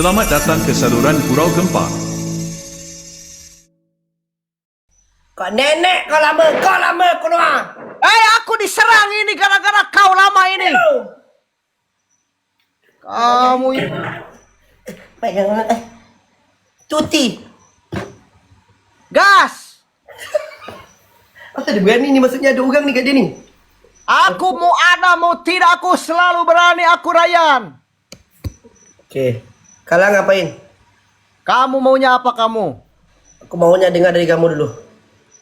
Selamat datang ke saluran Gurau Gempa. Kau nenek kau lama, kau lama keluar. Eh, aku diserang ini gara-gara kau lama ini. Kamu ini. Baik jangan eh. Tuti. Gas. Apa dia berani ni maksudnya ada orang ni kat dia ni. Aku mau ada mau tidak aku selalu berani aku Ryan. Okey. Kalau ngapain? Kamu maunya apa kamu? Aku maunya dengar dari kamu dulu.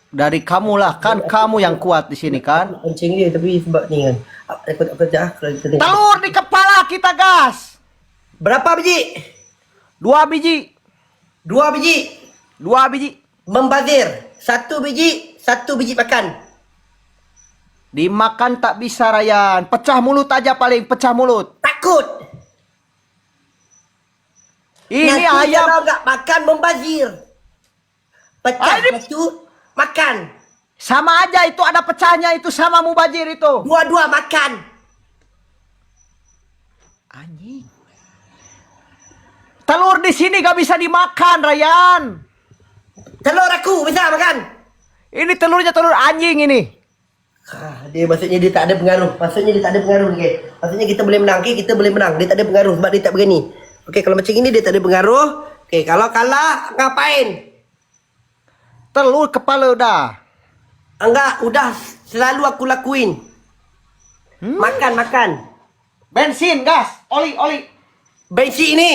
Dari kamu lah kan kamu yang kuat di sini kan. Kencing dia tapi sebab ni kan. Aku tak kerja. Telur di kepala kita gas. Berapa biji? Dua biji. Dua biji. Dua biji. Membazir. Satu biji, satu biji makan. Dimakan tak bisa Ryan. Pecah mulut aja paling pecah mulut. Takut. Ini Nanti ayam. kalau enggak makan membazir. Pecah Ah, ini- lepas tu makan. Sama aja itu ada pecahnya itu sama mubajir itu. Dua-dua makan. Anjing. Telur di sini gak bisa dimakan, Ryan. Telur aku bisa makan. Ini telurnya telur anjing ini. Ah, dia maksudnya dia tak ada pengaruh. Maksudnya dia tak ada pengaruh. Okay. Maksudnya kita boleh menang. Okay, kita boleh menang. Dia tak ada pengaruh sebab dia tak berani. Okey, kalau macam ini dia tak ada pengaruh. Okey, kalau kalah ngapain? Telur kepala dah. Enggak, udah selalu aku lakuin. Hmm? Makan, makan. Bensin, gas, oli, oli. Bensin ini.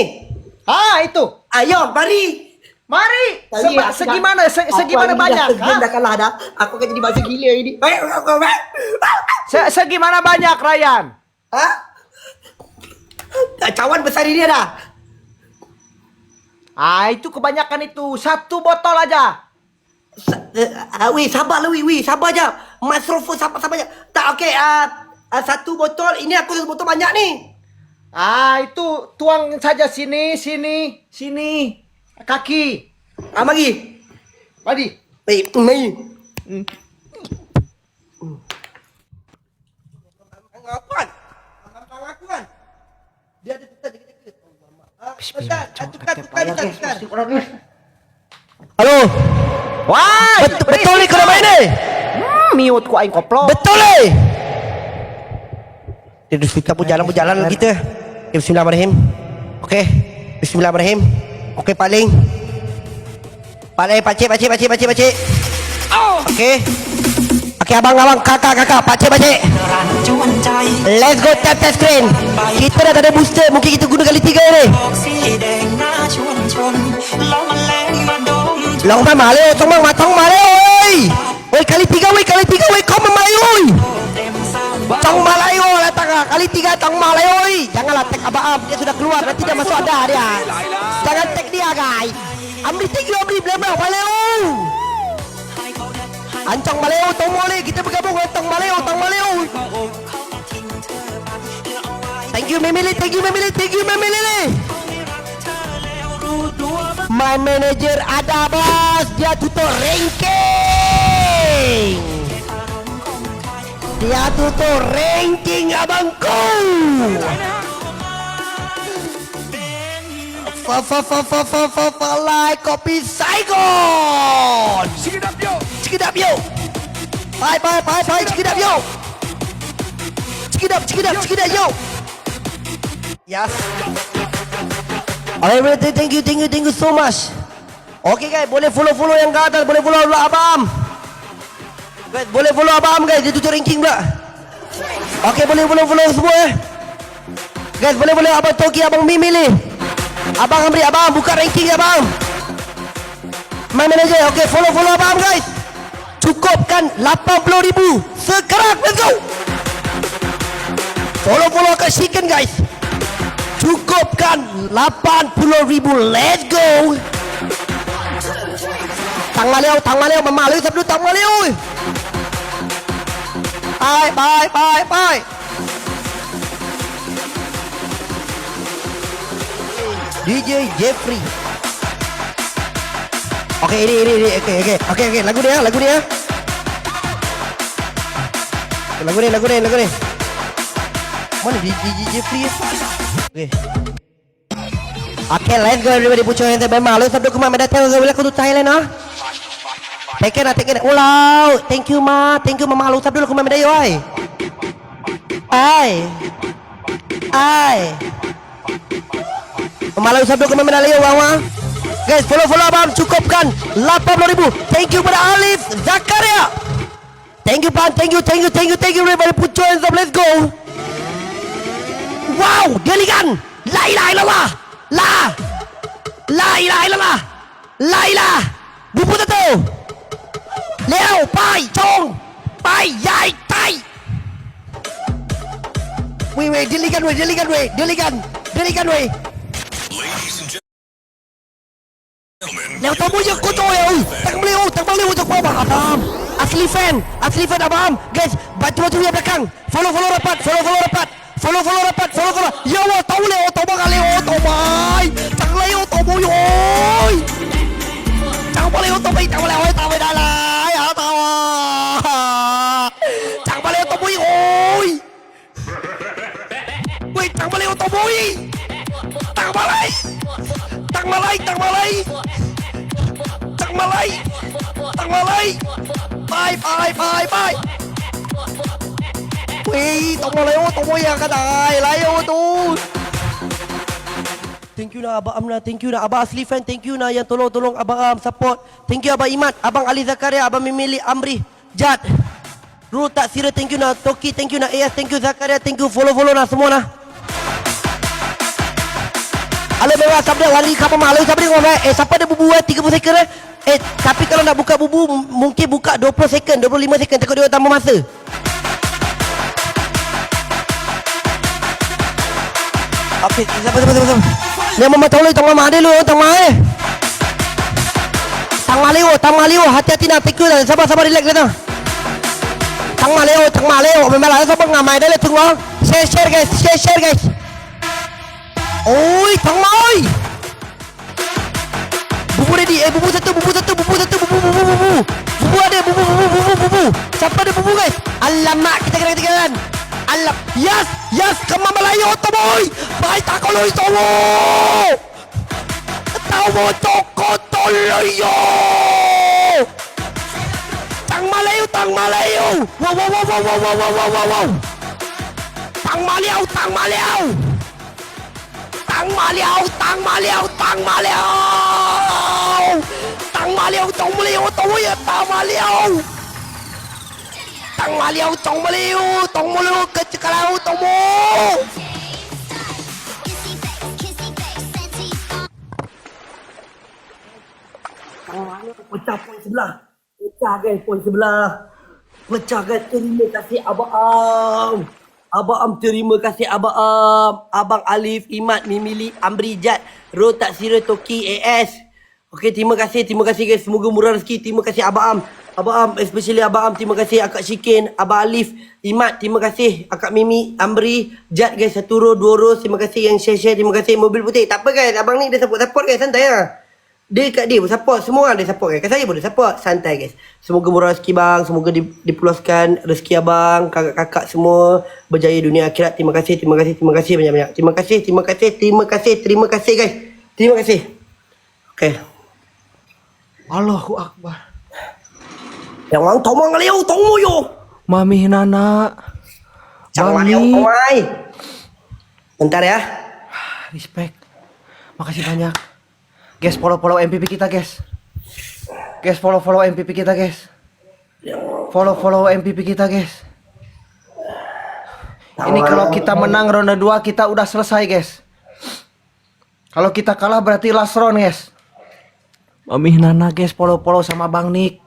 Ah, itu. Ayo, mari. Mari. Tadi Seba, segimana, se, segimana banyak? Dah, segen, ha? dah kalah dah. Aku akan jadi bahasa gila ini. Se, segimana banyak, Ryan? Ha? Cawan besar ini dah. Ah, itu kebanyakan itu. Satu botol aja. Sa- uh, weh, sabarlah weh, weh, sabar je. Masrufo sabar sabar je. Tak okey, uh, uh, satu botol, ini aku satu botol banyak ni. Ah, itu tuang saja sini, sini, sini. Kaki. Ah, mari. Mari. Baik, mari. Pengakuan. Pengakuan. Dia ada. Ah, tukar, tukar, tukar, tukar. Halo, Wah, betul, betul ni kau main ni? Hmm, miut ku aing koplo. Betul ni? Dia dah speaker pun jalan pun jalan lah kita. Okay, Bismillahirrahmanirrahim. Okey. Bismillahirrahmanirrahim. Okey, paling. Paling, pakcik, pakcik, pakcik, pakcik, pakcik. Okey. Okey abang abang kakak kakak pakcik pakcik. Let's go tap tap screen. Kita dah ada booster mungkin kita guna kali tiga ni. Long mama leo tong mama tong mama oi, Oi kali tiga oi kali tiga oi kau memayu oi. Tong malayo lah tangga kali tiga tong malayo. Janganlah tek abang ab dia sudah keluar nanti dia masuk ada dia. Jangan tek dia guys. Amri tiga amri belum Malayo. Ancang Malayo Tong Malayo Kita bergabung dengan Tong Malayo Tong Malayo Thank you Memili Thank you Memili Thank you Memili My manager ada bos Dia tutup ranking. Dia tutup ranking abangku Fa fa fa fa fa fa fa like kopi Saigon it up yo Bye bye bye bye Check it up yo Check it up check it up up yo Yes Alright thank you thank you thank you so much Okay guys boleh follow follow yang ke atas Boleh follow abang Guys, boleh follow abang guys, dia tutup ranking pula. Okey, boleh follow follow semua eh. Guys, boleh boleh abang Toki, abang Mimi ni. Abang Amri, abang buka ranking abang. My manager, okey follow follow abang guys. Cukupkan 80,000 sekarang, let's go. Follow follow kat Chicken guys. Cukupkan 80,000, let's go. Tang Maleo, Tang Maleo, Mama Maleo, sabdu Tang Maleo. Bye, bye, bye, bye. DJ Jeffrey. Okey, ini, ini, ini. Okey, okey. Okey, okey. Lagu dia, lagu dia. Lagu ni, lagu ni, lagu ni. Mana DJ Jeffrey? Okey. Okay, let's go everybody your hands up. Malu sabdo kuma meda tell go to Thailand ah. Take it, take it. Ulau. Thank you ma. Thank you mama malu sabdo kuma meda yo ai. Ai. Ai. Malu sabdo kuma meda yo wawa. Guys, follow follow abang cukupkan 80,000. Thank you pada Alif Zakaria. Thank you pan, thank you, thank you, thank you, thank you everybody put your hands up. Let's go. Wow, gelikan. La ilaha illallah. La. La ilaha illallah. La ilaha. Bubu tu. Leo, pai, chong. Pai, yai, tai. Wait, wait, delikan, wait, delikan, wait, delikan. Delikan, wait. Leo tamoja kotoel, takmaliw, takmaliw untuk apa Abam. Asli fan, asli fan Abam. Guys, bantu bantu dia belakang. Follow follow rapat, follow follow rapat. Follow follow rapat, follow follow. Ya Allah, tahu Leo, tahu bang Leo, tahu mai. Tak Leo, tahu boy. Tak boleh Leo, tahu mai, tak boleh, tahu mai dah lah. Ya tahu. Tak boleh Leo, tahu boy. Wei, tak boleh Leo, tahu boy. Tak boleh. Tang malai, tang malai. tang malai. tang malai. Bye bye bye bye. Wei, tak malai oh, tak moya kata. Lai oh tu. Thank you nak Abang Amna, thank you nak Abang Asli Fan, thank you nak yang tolong-tolong Abang Am support. Thank you Abang Imat, Abang Ali Zakaria, Abang Mimili, Amri, Jad. Rul tak sira, thank you nak Toki, thank you nak AS, thank you Zakaria, thank you follow-follow na semua na. Alo bawa sabda wali kapal malu sabda ngomong eh siapa ada bubu eh 30 second eh eh tapi kalau nak buka bubu mungkin buka 20 second 25 second takut dia tambah masa Okey, sabar sabar sabar. sabar. Ni mama tang mama ada lu, tang mama eh. Tang mama leo, tang mama leo, hati-hati nak tikul dah. Sabar sabar relax dah. Tang mama leo, tang mama leo, memang lah sabar ngamai dah le tunggu. Share share guys, share share guys. Ôi thằng mama oi. Bubu ready, eh bubu satu, bubu satu, bubu satu, bubu bubu bubu. Bubu ada, bubu bubu bubu bubu. Siapa ada bubu guys? Alamak, kita kena ketinggalan. Alam, yes, yes, kemana Melayu tu boy? Baik tak kalau itu mo. Tahu mo toko toloyo. Tang Melayu, tang Melayu. Wow, wow, wow, wow, wow, wow, wow, wow, wow. Tang Melayu, tang Melayu. ังมาแล้วตังมาแล้วตังมาแล้วตังมาแล้วจงมาแล้วตัวเยตังมาแล้วตังมาแล้วจงมาแล้วตงมาแล้วกระจิกแล้วตงโมจับปอยสิบลาจับแกปอยสิบลาจับเกจนมีกรสีอาบอ้า Abang Am terima kasih Abang Am. Abang Alif, Imat, Mimili, Amri, Jad, Ro, Tak Sira, Toki, AS. Okey, terima kasih. Terima kasih guys. Semoga murah rezeki. Terima kasih Abang Am. Abang Am, especially Abang Am. Terima kasih Akak Syikin, Abang Alif, Imat. Terima kasih Akak Mimi, Amri, Jad guys. Satu row, dua row. Terima kasih yang share-share. Terima kasih mobil putih. Tak apa guys. Abang ni dia support-support guys. Santai lah. Dia kat dia pun support. Semua orang dia support guys. Kat saya pun dia support. Santai guys. Semoga murah rezeki bang. Semoga di, dipuluskan rezeki abang Kakak-kakak semua. Berjaya dunia akhirat. Terima kasih Terima kasih Terima kasih banyak-banyak. Terima kasih Terima kasih Terima kasih Terima kasih guys. Terima kasih. Okay Allahu Akbar. Yang orang tomang kali yo Tomo yo. Mami Nana. Jangan Mami. tomai Bentar ya. Respect. Makasih banyak. Guys, follow-follow MPP kita, guys. Guys, follow-follow MPP kita, guys. Follow-follow MPP kita, guys. Ini kalau kita menang ronde 2 kita udah selesai, guys. Kalau kita kalah berarti last round, guys. Mami Nana, guys, follow-follow sama Bang Nick.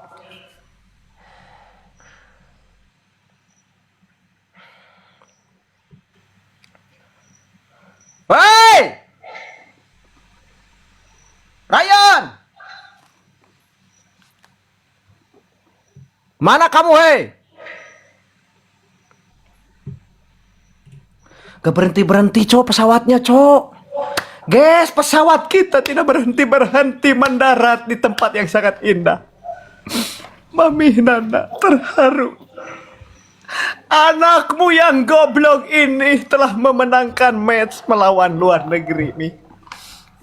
Hei! Ryan! Mana kamu, hei? Gak berhenti-berhenti, cok, pesawatnya, cok. Guys, pesawat kita tidak berhenti-berhenti mendarat di tempat yang sangat indah. Mami Nana terharu. Anakmu yang goblok ini telah memenangkan match melawan luar negeri nih.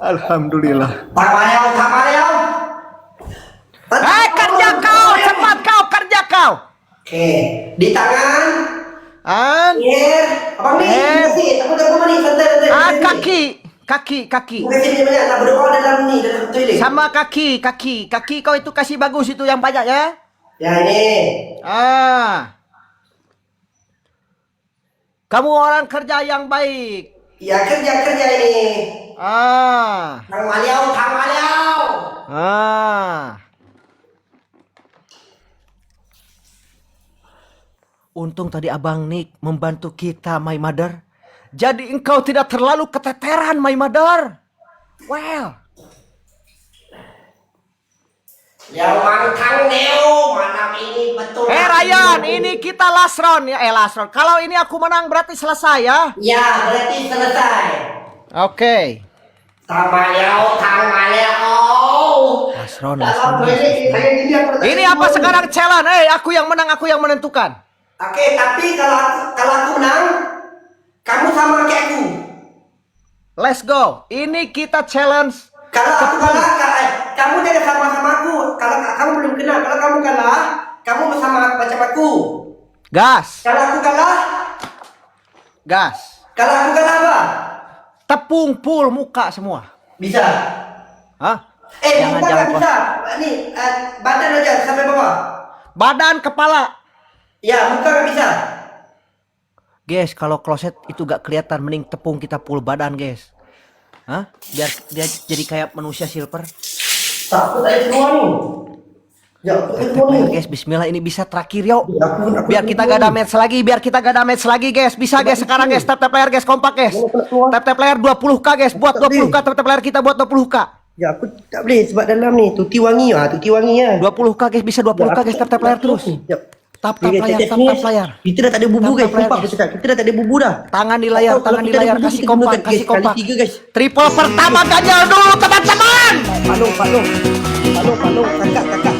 Alhamdulillah. Tang Maliau. Eh, kerja kau, cepat kau, kerja kau. Oke, di tangan. An, Yer, abang ni, Eh. kasih. Aku dah kemari, santai, santai. ah, kaki, kaki, kaki. Bukan sini banyak, nak berdoa dalam ni, dalam toilet. Sama kaki, kaki, kaki kau itu kasih bagus itu yang banyak ya. Ya ini. Ah. Kamu orang kerja yang baik. Ya kerja kerja ini. Ah. Ah. Untung tadi Abang Nick membantu kita, my mother. Jadi engkau tidak terlalu keteteran, my mother. Well. Yang mangkang Neo malam ini betul. Eh Ryan, ini kita last round ya. Eh last round. Kalau ini aku menang berarti selesai ya. Ya berarti selesai. Oke. Tang Jadi Ini apa sekarang challenge? Eh, aku yang menang, aku yang menentukan. Oke, tapi kalau aku, kalau aku menang, kamu sama kayak aku. Let's go. Ini kita challenge. Kalau aku kalah, ka- eh, kamu jangan sama sama aku. Kalau kamu belum kenal, kalau kamu kalah, kamu bersama macam aku. Gas. Kalau aku kalah, Gas. kalau aku kalah apa? Tepung full muka semua. Bisa. Hah? Eh, Jangan, muka jangan, bisa. Ni, eh, badan aja sampai bawah. Badan, kepala. Ya, muka nggak bisa. Guys, kalau kloset itu gak kelihatan, mending tepung kita full badan, guys. Hah? Biar dia jadi kayak manusia silver. Takut aja semua nih. Ya, semua nih. Guys, bismillah ini bisa terakhir yuk. Ya, Biar kita gak ada match lagi, biar kita gak ada match lagi, guys. Bisa, guys, sekarang, guys. Tap tap player, guys, kompak, guys. Tap tap player 20k, guys. Buat 20k, tap tap player kita buat 20k. Ya, aku tak boleh sebab dalam ni tuti wangi ah, tuti wangi ya. 20k, guys. Bisa 20k, guys. Tap tap player terus. Ya. Tap tap layar, tap tap layar. Kita dah tak ada bubu guys, layar, guys. aku cakap. Kita dah tak ada bubu dah. Tangan di layar, tangan di layar, kasih kompak, kasih kompak. tiga, guys. Triple pertama ganjal dulu, teman-teman. Palung, palung. Palung, palung. Kakak, kakak.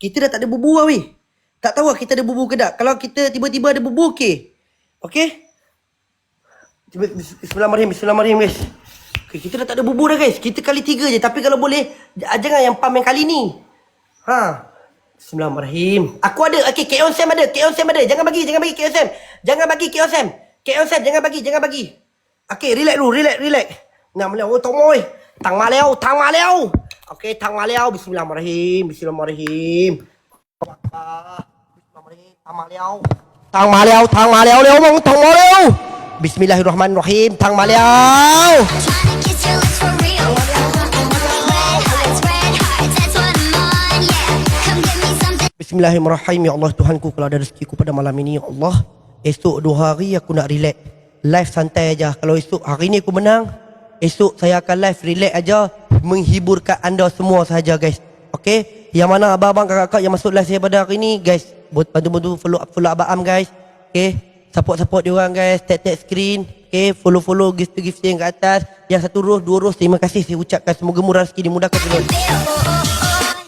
Kita dah tak ada bubu lah weh. Tak tahu lah kita ada bubu ke tak. Kalau kita tiba-tiba ada bubu, okey. Okey? Bismillah- Bismillahirrahmanirrahim. Bismillahirrahmanirrahim guys. Okay, kita dah tak ada bubu dah guys. Kita kali tiga je. Tapi kalau boleh, j- jangan yang pam yang kali ni. Ha. Bismillahirrahmanirrahim. Aku ada. Okay, K.O. Sam ada. K.O. Sam ada. Jangan bagi, jangan bagi K.O. Sam. Jangan bagi K.O. Sam. K.O. Sam, jangan bagi, jangan bagi. Okay, relax dulu, relax, relax. Nak melihat, oh, tomoy. Tang ma liao, tang ma Okay, tang ma liao. Bismillahirrahmanirrahim. Bismillahirrahmanirrahim. Bismillahirrahmanirrahim. Tang ma liao. Tang ma liao, tang ma liao, liao mong, tang ma liao. Bismillahirrahmanirrahim. Tang ma liao. Tryna kiss your lips for real. Red hearts, red hearts, that's what I'm on, yeah. Come give me something. Bismillahirrahmanirrahim Ya Allah Tuhanku Kalau ada rezekiku pada malam ini Ya Allah Esok dua hari aku nak relax Live santai aja Kalau esok hari ni aku menang Esok saya akan live relax aja Menghiburkan anda semua sahaja guys. Okay Yang mana abang-abang kakak-kakak yang masuk live saya pada hari ni Guys Bantu-bantu follow follow abang am guys. Okay Support-support diorang guys. Tag-tag screen. Okay Follow-follow gift-gift yang kat atas. Yang satu roh Dua roh Terima kasih. Saya ucapkan Semoga murah rezeki dimudahkan semua.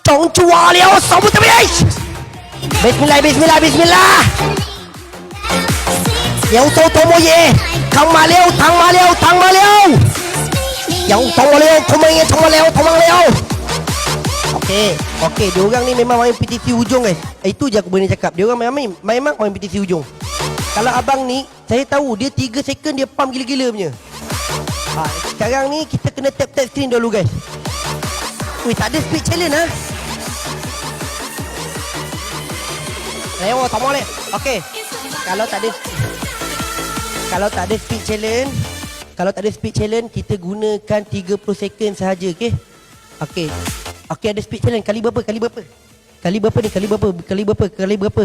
Tong chua liao Sambut guys. Bismillah, bismillah, bismillah. Yang tahu tomo ye. Tang ma liao, tang ma liao, tang ma liao. Yang ma ye, tong ma liao, tong ma liao. Okey, okey, dia orang ni memang main PTC hujung guys. Itu je aku boleh cakap. Dia orang memang memang main PTC hujung. Kalau abang ni, saya tahu dia 3 second dia pump gila-gila punya. Ha, sekarang ni kita kena tap-tap screen dulu guys. Weh, tak ada speed challenge ah. Lewat tak boleh. Okey. Kalau tak ada kalau tak ada speed challenge, kalau tak ada speed challenge, kita gunakan 30 second sahaja, okey? Okey. Okey, ada speed challenge kali berapa? Kali berapa? Kali berapa ni? Kali berapa? Kali berapa? Kali berapa?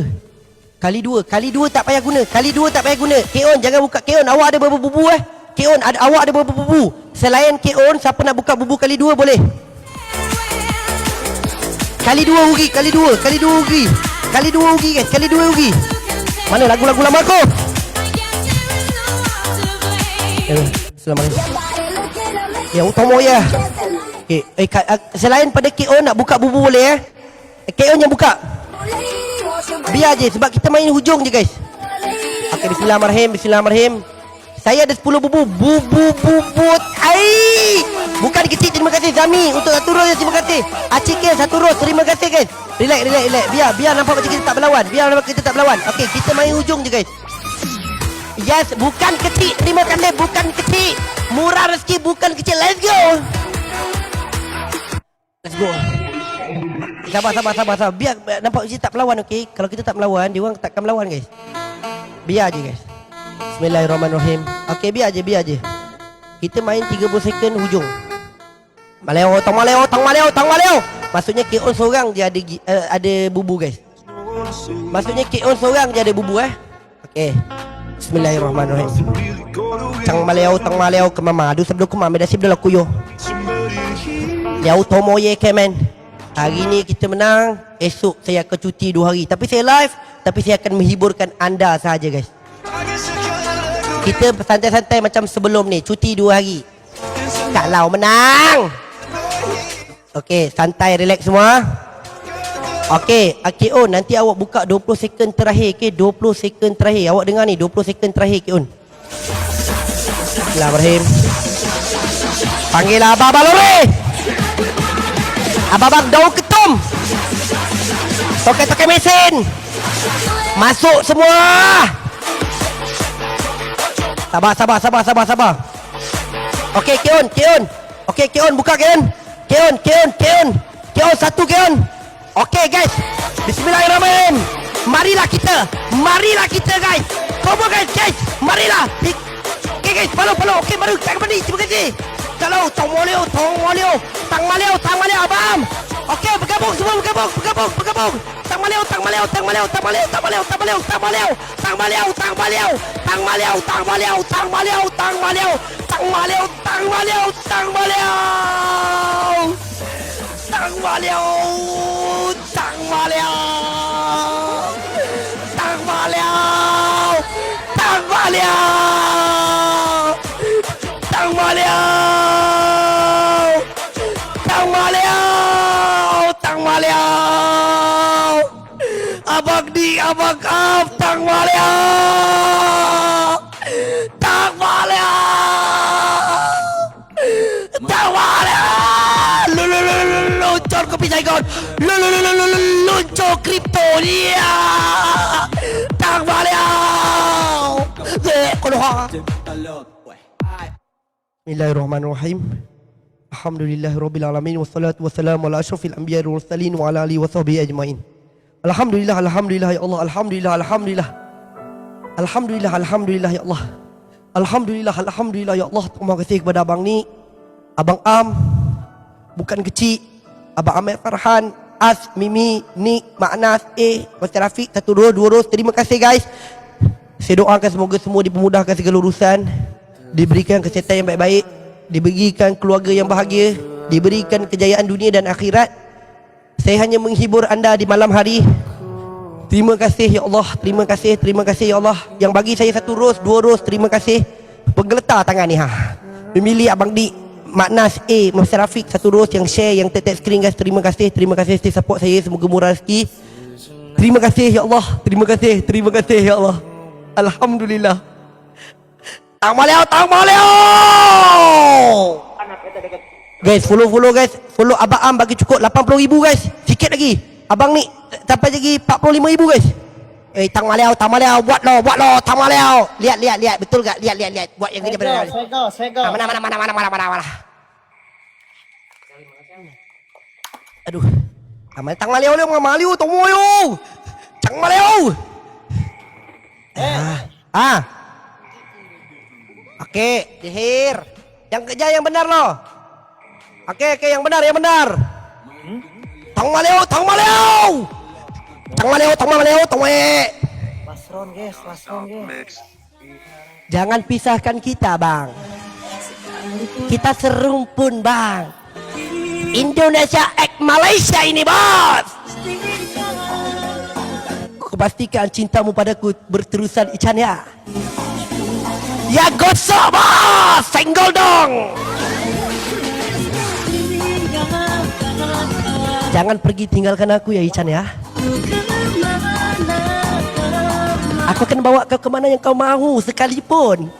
Kali dua. Kali dua tak payah guna. Kali dua tak payah guna. Keon jangan buka Keon. Awak ada berapa bubu eh? Keon ada awak ada berapa bubu? Selain Keon, siapa nak buka bubu kali dua boleh? Kali dua ugi, kali dua, kali dua ugi. Kali dua ugi guys, kali dua ugi. Mana lagu-lagu lama aku? Eh, Selamat Ya, utama ya. Okay. Eh, ka, uh, selain pada KO nak buka bubu boleh eh? eh KO yang buka. Biar je sebab kita main hujung je guys. Okey, bismillahirrahmanirrahim, bismillahirrahmanirrahim. Saya ada 10 bubu. Bubu bubut. Ai! Bukan kecil terima kasih Zami untuk satu ros terima kasih. Acikil satu ros terima kasih guys. Relax relax relax. Biar biar nampak macam kita tak berlawan. Biar nampak kita tak berlawan. Okey, kita main hujung je guys. Yes, bukan kecil. Terima kasih bukan kecil. Murah rezeki bukan kecil. Let's go. Let's go. Sabar sabar sabar sabar. Biar nampak kita tak melawan okey. Kalau kita tak melawan, dia orang takkan melawan guys. Biar je guys. Bismillahirrahmanirrahim. Okey, biar je, biar je. Kita main 30 second hujung. Maleo, tang maleo, tang maleo, tang maleo. Maksudnya KO seorang je ada uh, ada bubu guys. Maksudnya KO seorang je ada bubu eh. Okey. Bismillahirrahmanirrahim. Tang maleo, tang maleo ke mama. Adu sebelum kumam dah sibdal aku yo. Liao tomo ye kemen. Hari ni kita menang, esok saya akan cuti dua hari. Tapi saya live, tapi saya akan menghiburkan anda sahaja guys. Kita santai-santai macam sebelum ni, cuti dua hari. Kalau menang. Okey, santai relax semua. Okey, AKO nanti awak buka 20 second terakhir okey, 20 second terakhir. Awak dengar ni 20 second terakhir KO. Bismillahirrahmanirrahim. Panggil Abah Balore. Abah Bang daun ketum. Tokai-tokai mesin. Masuk semua. Sabar, sabar, sabar, sabar, sabar. Okey, Keon, Keon. Okey, Keon, buka Keon. Keon, Keon, Keon. Keon, satu Keon. Okey guys Bismillahirrahmanirrahim Marilah kita Marilah kita guys Come on guys guys Marilah Okey guys Follow follow Okey baru tak mandi Terima kasih Kalau Tong Walio Tong Walio Tang Malio Tang Malio Abang Okey bergabung semua bergabung Bergabung bergabung Tang Malio Tang Malio Tang Malio Tang Malio Tang Malio Tang Malio Tang Malio Tang Malio Tang Malio Tang Malio Tang Malio Tang Malio Tang Malio Tang Malio Tang Malio Tang Malio Tang di, abak af, tang malu. Luncur kopi Saigon. Lu lu lu lu lu luncur kripto dia. Tang maleo. Eh, kalau ha. Bismillahirrahmanirrahim. Alhamdulillahirabbil alamin wassalatu wassalamu ala asyrafil anbiya'i wal mursalin wa ala alihi wasahbihi ajmain. Alhamdulillah alhamdulillah ya Allah alhamdulillah alhamdulillah. Alhamdulillah alhamdulillah ya Allah. Alhamdulillah alhamdulillah ya Allah. Terima kasih kepada abang ni. Abang Am bukan kecil. Abang Ahmad Farhan, As, Mimi, Nik, Maknas, A, Masih Rafiq, satu dua, dua ros. Terima kasih guys. Saya doakan semoga semua dipermudahkan segala urusan. Diberikan kesihatan yang baik-baik. Diberikan keluarga yang bahagia. Diberikan kejayaan dunia dan akhirat. Saya hanya menghibur anda di malam hari. Terima kasih ya Allah. Terima kasih, terima kasih ya Allah. Yang bagi saya satu ros, dua ros Terima kasih. Penggeletar tangan ni ha. Memilih Abang Dik Maknas A Mr. Rafiq Satu ros yang share Yang tap-tap screen guys. Terima kasih Terima kasih stay support saya. Semoga murah rezeki. Terima kasih ya Allah. Terima kasih Terima kasih ya Allah. Alhamdulillah. Tang Maleo Tang Maleo Guys follow follow guys. Follow Abang Am bagi cukup 80 ribu guys. Sikit lagi. Abang ni Sampai lagi 45 ribu guys. Eh Tang Maleo Tang Maleo Buat lo Buat lo. Tang Maleo Lihat lihat lihat. Betul gak? Lihat lihat lihat. Buat yang kerja pada Sego, sego. Ah, Mana mana mana mana mana mana mana Aduh, ทำไมตั้งมาเร็วเร็วมาเร็วตัวมวยตั้งมาเร็วอ่า eh. ah. Ah. oke dihir yang kerja ya, yang benar lo, oke oke yang benar yang benar. Hmm? Tang maleo tang maleo tang maleo tang maleo tang we eh. last guys last guys. Jangan pisahkan kita bang. Kita serumpun bang. Indonesia X Malaysia ini, bos. Kau pastikan cintamu padaku berterusan, Ican ya. Ya gosok, bos. Senggol dong. Jangan pergi tinggalkan aku ya, Ican ya. Aku akan bawa kau ke mana yang kau mahu sekalipun.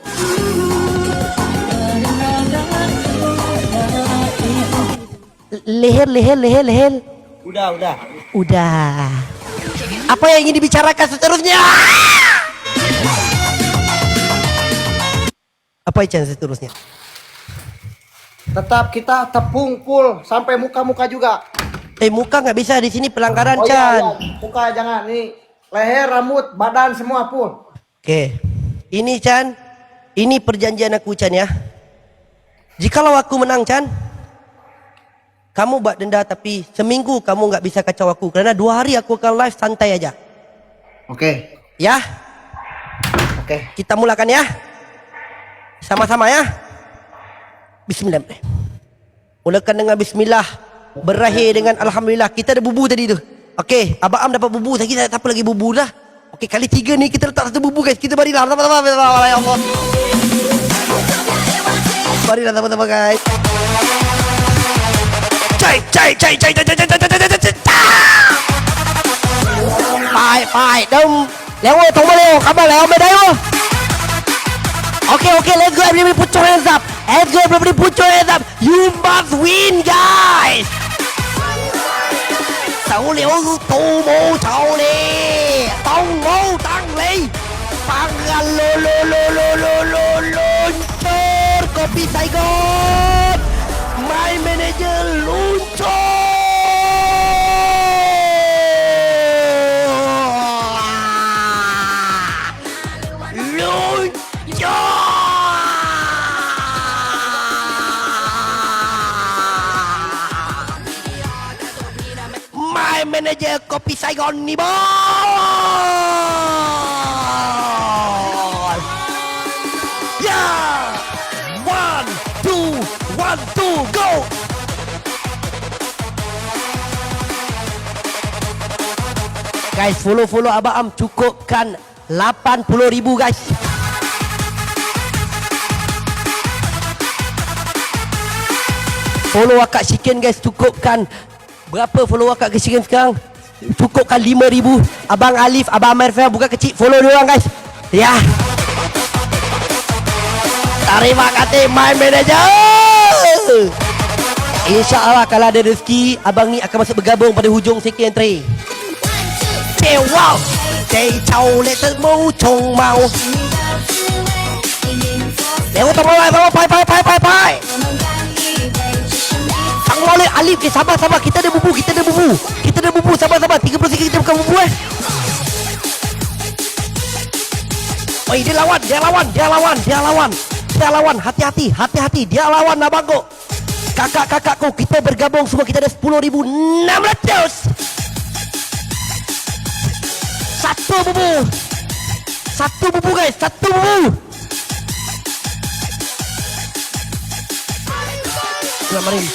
Leher, leher, leher, leher. Udah, udah. Udah. Apa yang ingin dibicarakan seterusnya? Apa Ican seterusnya? Tetap kita tepung full sampai muka-muka juga. Eh muka nggak bisa di sini pelanggaran Oh iya, Chan. iya. Muka jangan nih. Leher, rambut, badan semua full. Oke. Ini Chan. Ini perjanjian aku Chan ya. Jikalau aku menang Chan. Kamu buat denda tapi seminggu kamu nggak bisa kacau aku. Kerana dua hari aku akan live santai aja. Oke. Ya. Oke. Kita mulakan ya. Sama-sama ya. Bismillah. Mulakan dengan bismillah. Berakhir dengan alhamdulillah. Kita ada bubu tadi tu. Okey, Abang Am dapat bubu. Lagi tak apa lagi bubu dah. Okey, kali tiga ni kita letak satu bubu guys. Kita barilah sama-sama. Sama-sama ya Allah. Barilah sama-sama guys. ใจใจใจใจใจใจใจใจใจใจไปไปเดิมแล้วโอ้ทงมาเร็วขับมาแล้วไม่ได้วะโอเคโอเค let's go everybody put your hands up let's go everybody put your hands up you must win guys เสาเหลียวตูโมเฉาเลยต้องโมตั้งเลยปังกันโลโลโลโลโลโลโลโจรก็ปีไซโก Miguel Lucho. manager Kopi Saigon ni bos. Guys, follow-follow Abang Am cukupkan 80 ribu guys. Follow akak chicken guys cukupkan. Berapa follow akak ke chicken sekarang? Cukupkan 5 ribu. Abang Alif, Abang Amir Fair bukan kecil. Follow dia orang guys. Ya. Terima kasih my manager. InsyaAllah kalau ada rezeki Abang ni akan masuk bergabung pada hujung second entry 变旺，这朝里是某种猫。来，我等我来，帮我拍拍拍拍拍。唱完了，阿丽，给上吧上吧，给他的布布，给他的布布，给他的布布，上吧上吧，第一个不是给他的布布哎。Oi, dia lawan, dia lawan, dia lawan, dia lawan. Dia lawan, hati-hati, hati-hati. Dia lawan Nabago. Kakak-kakakku, kita bergabung semua. Kita ada 10,600 satu bubu satu bubu guys satu bubu Selamat malam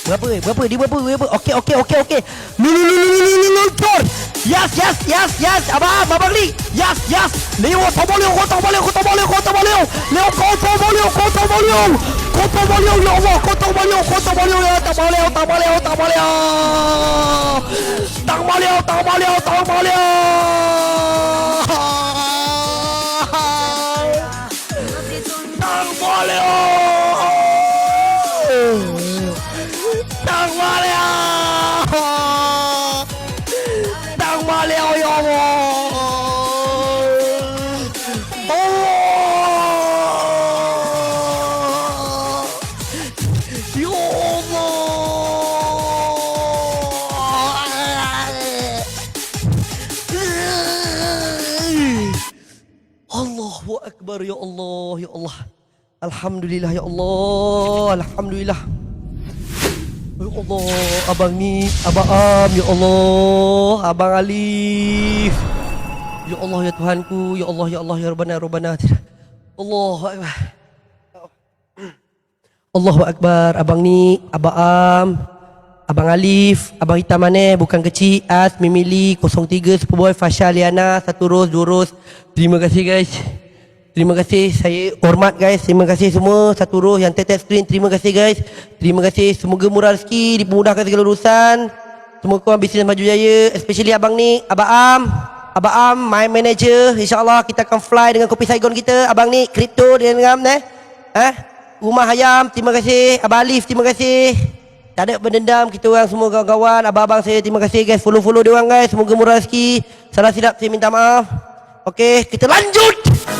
Berapa? Berapa? Dia berapa? Berapa? Okey, okey, okey, okey. Lu lu lu lu lu lu lu tur. Yes, yes, yes, yes. Abang, abang ni. Yes, yes. Leo, tomo Leo, kau tomo Leo, kau tomo Leo, kau tomo Leo. Leo, kau tomo Leo, kau tomo Leo. corta Mario, lobo, corta Mario, corta Mario, tamaleo, tamaleo, tamaleo, tamaleo, tamaleo, tamaleo. Allah ya Allah. Alhamdulillah ya Allah. Alhamdulillah. Ya Allah, abang ni, abang Am, ya Allah, abang Alif. Ya Allah, ya Tuhanku, ya Allah, ya Allah, ya Rabbana, ya Rabbana. Allah Akbar. Allahu Akbar, abang ni, abang Am, abang Alif, abang hitam mana, bukan kecil, As, Mimili, 03, Superboy, Fasha, Liana, satu ros, dua ros. Terima kasih guys. Terima kasih. Saya hormat guys. Terima kasih semua. Satu roh yang tap screen. Terima kasih guys. Terima kasih. Semoga murah rezeki Dimudahkan segala urusan. Semoga korang bisnes maju jaya. Especially abang ni. Abang Am. Abang Am My manager. InsyaAllah kita akan fly Dengan kopi Saigon kita. Abang ni Crypto dengan Am eh? eh? Rumah Hayam Terima kasih. Abang Alif Terima kasih. Tak ada berdendam kita orang semua kawan-kawan. Abang-abang saya terima kasih guys. Follow-follow dia orang guys. Semoga murah rezeki. Salah silap saya minta maaf. Okey kita lanjut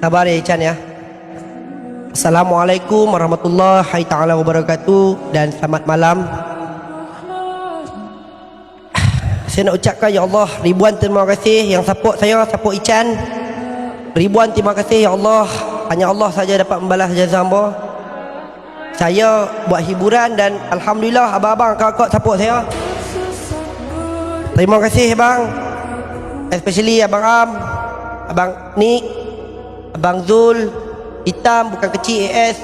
Sabar ya Ican ya. Assalamualaikum warahmatullahi taala wabarakatuh dan selamat malam. Saya nak ucapkan ya Allah ribuan terima kasih yang support saya, support Ican. Ribuan terima kasih ya Allah. Hanya Allah saja dapat membalas jazah hamba. Saya buat hiburan dan alhamdulillah abang-abang kakak support saya. Terima kasih bang. Especially abang Am, abang Nick, abang Zul, Hitam bukan kecil AS.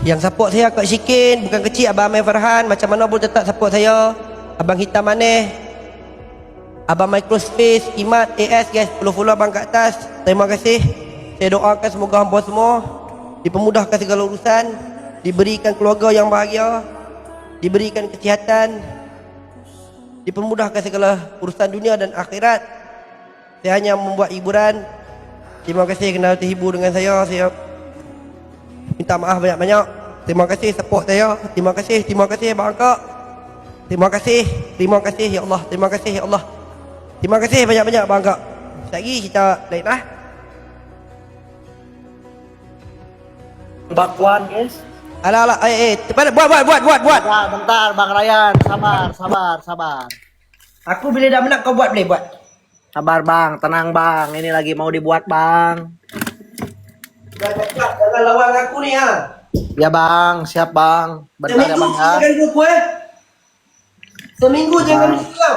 Yang support saya Kak Syikin bukan kecil abang Amir Farhan macam mana pun tetap support saya. Abang Hitam Maneh, Abang Microspace, Imat, AS guys, follow-follow abang kat atas. Terima kasih. Saya doakan semoga hamba semua dipermudahkan segala urusan, diberikan keluarga yang bahagia, diberikan kesihatan, dipermudahkan segala urusan dunia dan akhirat. Saya hanya membuat hiburan. Terima kasih kerana terhibur dengan saya. Saya minta maaf banyak-banyak. Terima kasih support saya. Terima kasih, terima kasih Abang Kak. Terima kasih, terima kasih ya Allah. Terima kasih ya Allah. Terima kasih banyak-banyak Abang Kak. Sekejap lagi kita lain lah. Bakwan guys. Alah alah, eh eh, cepat buat buat buat buat buat. Ya, bentar Bang Ryan. Sabar, sabar, sabar. Aku bila dah menang kau buat boleh buat. Sabar Bang, tenang Bang. Ini lagi mau dibuat Bang. Jangan cepat, jangan lawan aku ni ha. Ya Bang, siap Bang. Bentar ya Seminggu Bang ya. jangan lupa eh. Seminggu jangan lupa.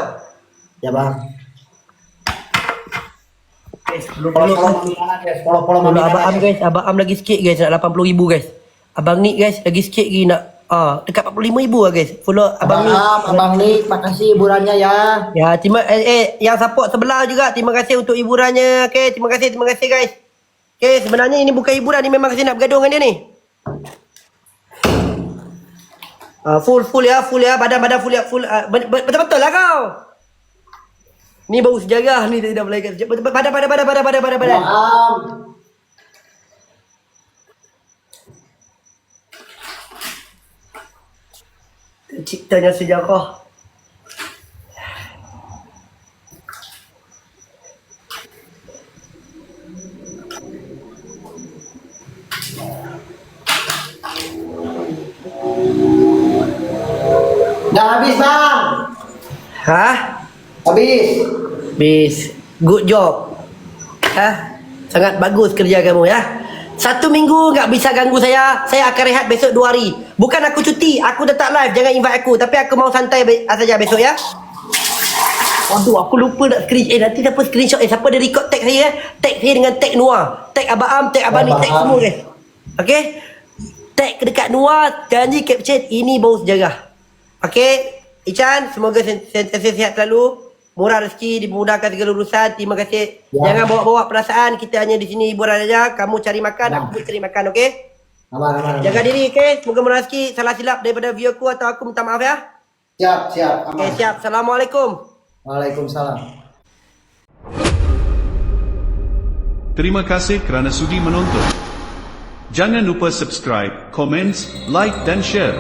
Ya Bang. Follow, follow, Abang Am guys. Abang Am lagi sikit guys. Nak 80 ribu guys. Abang Nick guys. Lagi sikit lagi nak. Ah, dekat 45 ribu lah guys. Follow Abang Abang. Am, Abang Nik, makasih hiburannya ya. Ya, terima eh, eh yang support sebelah juga terima kasih untuk hiburannya. Okey, terima kasih, terima kasih guys. Okey, sebenarnya ini bukan hiburan ni memang saya nak bergaduh dengan dia ni. Uh, full full ya, full ya, badan-badan full ya, full uh, betul-betul lah kau. Ni bau sejarah ni tidak boleh kata. Badan badan badan badan badan badan badan. Am. Ciptanya sejarah. Dah habis Bang. Hah? Habis. Bis. Good job. Ha? Sangat bagus kerja kamu ya. Satu minggu tak bisa ganggu saya. Saya akan rehat besok dua hari. Bukan aku cuti. Aku tetap live. Jangan invite aku. Tapi aku mau santai be- saja besok ya. Waduh, aku lupa nak screen. Eh, nanti siapa screenshot? Eh, siapa dia record tag saya? eh? Tag saya dengan tag Noah. Tag Abang Am, tag Abang ni, tag semua guys. Okay? Tag dekat Noah. Janji caption. Ini bau sejarah. Okay? Ichan, semoga sen- sentiasa sihat selalu. Murah rezeki, dimudahkan segala urusan. Terima kasih. Ya. Jangan bawa-bawa perasaan. Kita hanya di sini hiburan saja. Kamu cari makan, Ya. aku cari makan, okay? Aman, aman. aman. Jaga diri, okay? Semoga murah rezeki. Salah silap daripada view aku atau aku minta maaf ya. Siap, siap. Okay, Aman. siap. Assalamualaikum. Waalaikumsalam. Terima kasih kerana sudi menonton. Jangan lupa subscribe, komen, like dan share.